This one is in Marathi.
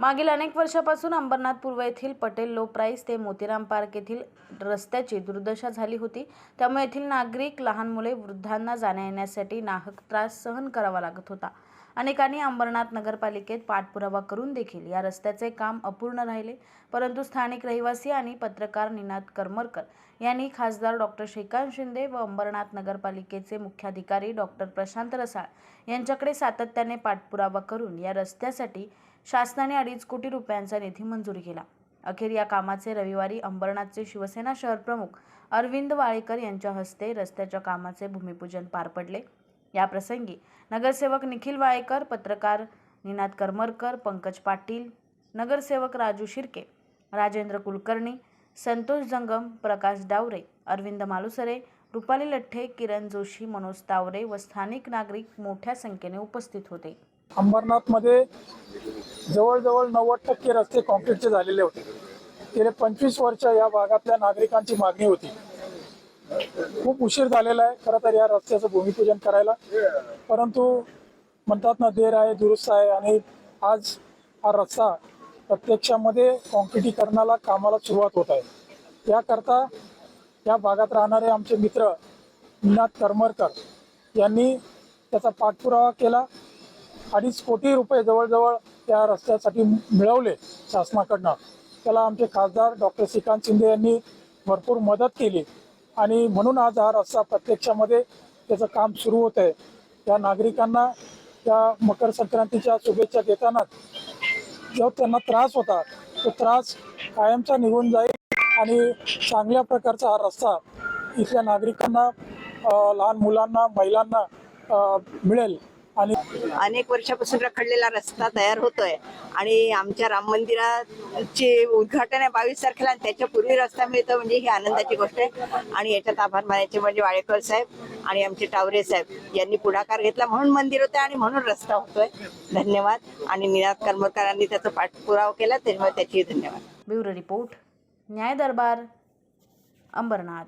मागील अनेक वर्षापासून अंबरनाथ पूर्व येथील पटेल लो प्राईस ते मोतीराम पार्क येथील रस्त्याची दुर्दशा झाली होती. त्यामुळे येथील नागरिक लहान मुले वृद्धांना जाण्या येण्यासाठी नाहक त्रास सहन करावा लागत होता. अनेकांनी अंबरनाथ नगरपालिकेत पाठपुरावा करून देखील या रस्त्याचे काम अपूर्ण राहिले. परंतु स्थानिक रहिवासी आणि पत्रकार निनाद करमरकर यांनी खासदार डॉक्टर श्रीकांत शिंदे व अंबरनाथ नगरपालिकेचे मुख्याधिकारी डॉक्टर प्रशांत रसाळ यांच्याकडे सातत्याने पाठपुरावा करून या रस्त्यासाठी शासनाने अडीच कोटी रुपयांचा निधी मंजूर केला. अखेर या कामाचे रविवारी अंबरनाथचे शिवसेना शहर प्रमुख अरविंद वाळेकर यांच्या हस्ते रस्त्याच्या कामाचे भूमिपूजन पार पडले. याप्रसंगी नगरसेवक निखिल वाळेकर पत्रकार निनाद करमरकर पंकज पाटील नगरसेवक राजू शिर्के राजेंद्र कुलकर्णी संतोष जंगम प्रकाश डावरे अरविंद मालुसरे रुपाली लठ्ठे किरण जोशी मनोज तावरे व स्थानिक नागरिक मोठ्या संख्येने उपस्थित होते. अंबरनाथमध्ये जवळजवळ नव्वद टक्के रस्ते कॉन्क्रीटचे झालेले होते. गेले पंचवीस वर्ष या भागातल्या नागरिकांची मागणी होती. खूप उशीर झालेला आहे. खरं तर या रस्त्याचं भूमिपूजन करायला. परंतु म्हणतात ना देर आहे दुरुस्त आहे आणि आज हा रस्ता प्रत्यक्षामध्ये कॉन्क्रिटीकरणाला कामाला सुरुवात होत आहे. याकरता या भागात राहणारे आमचे मित्र मीनाथ करमरकर यांनी त्याचा पाठपुरावा केला. अडीच कोटी रुपये जवळजवळ त्या रस्त्यासाठी मिळवले शासनाकडनं. त्याला आमचे खासदार डॉक्टर श्रीकांत शिंदे यांनी भरपूर मदत केली. आणि म्हणून आज हा रस्ता प्रत्यक्षामध्ये त्याचं काम सुरू होत आहे. त्या नागरिकांना त्या मकर संक्रांतीच्या शुभेच्छा देतानाच जो त्यांना त्रास होता तो त्रास कायमचा निघून जाईल आणि चांगल्या प्रकारचा हा रस्ता इथल्या नागरिकांना लहान मुलांना महिलांना मिळेल. आणि अनेक वर्षापासून रखडलेला रस्ता तयार होतोय. आणि आमच्या राम मंदिराचे उद्घाटन आहे बावीस तारखेला आणि त्याच्या पूर्वी रस्ता मिळतो म्हणजे ही आनंदाची गोष्ट आहे. आणि याच्यात आभार मानायचे म्हणजे वाळेकर साहेब आणि आमचे टावरे साहेब यांनी पुढाकार घेतला. म्हणून मंदिर होतं आणि म्हणून रस्ता होतोय. धन्यवाद. आणि निनाद करमरकरांनी त्याचा पाठपुरावा केला त्याच्यामुळे त्याचेही धन्यवाद. ब्युरो रिपोर्ट न्याय दरबार अंबरनाथ.